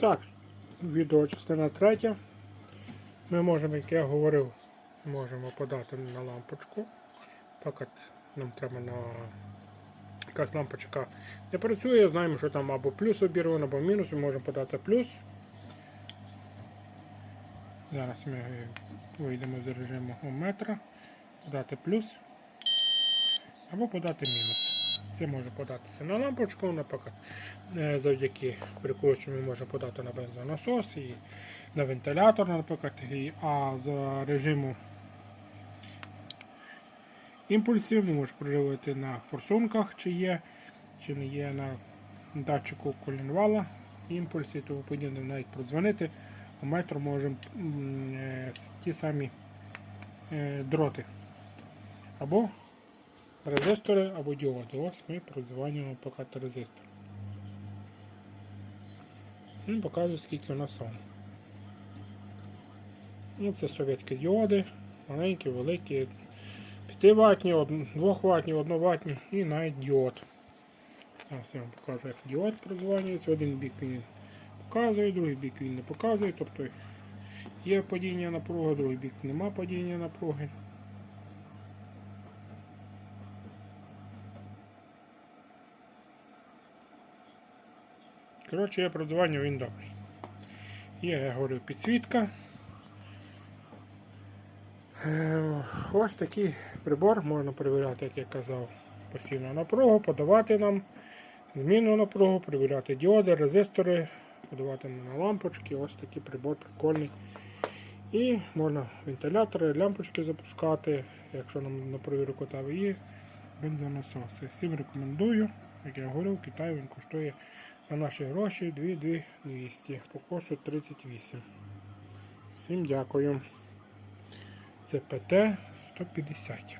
Так, відео частина третя. Ми можемо, як я говорив, можемо подати на лампочку. Так от нам треба на якась лампочка не працює, знаємо, що там або плюс обірвано, або мінус, ми можемо подати плюс. Зараз ми вийдемо з режиму метра, подати плюс або подати мінус. Це може податися на лампочку, наприклад, е, завдяки прикручу ми можемо подати на бензонасос і на вентилятор, наприклад, і, а з режиму імпульсів ми можемо проживати на форсунках, чи є, чи не є на датчику колінвала імпульси і тому подібне, навіть продзвонити. У метр можемо е, ті самі е, дроти. Або резистори, або діоди. Ось ми продзвонюємо поки резистор. Він показує, скільки у нас. Ну, це совєтські діоди, маленькі, великі, 5 ватні, 2 ватні, 1 ватні і навіть діод. Зараз я вам покажу, як діод прозванюється. Один бік він показує, другий бік він не показує. Тобто є падіння напруги, другий бік нема падіння напруги. Коротше, я продзвоню, він добрий. Є, я говорю, підсвітка. Е, Ось такий прибор можна перевіряти, як я казав, постійну напругу, подавати нам змінну напругу, перевіряти діоди, резистори, подавати на лампочки. Ось такий прибор прикольний. І можна вентилятори, лямпочки запускати, якщо нам на перевірку і бензонасоси. Всім рекомендую. Як я говорив, в Китаї він коштує на наші гроші 2200 по косу 38. Всім дякую. Це ПТ 150.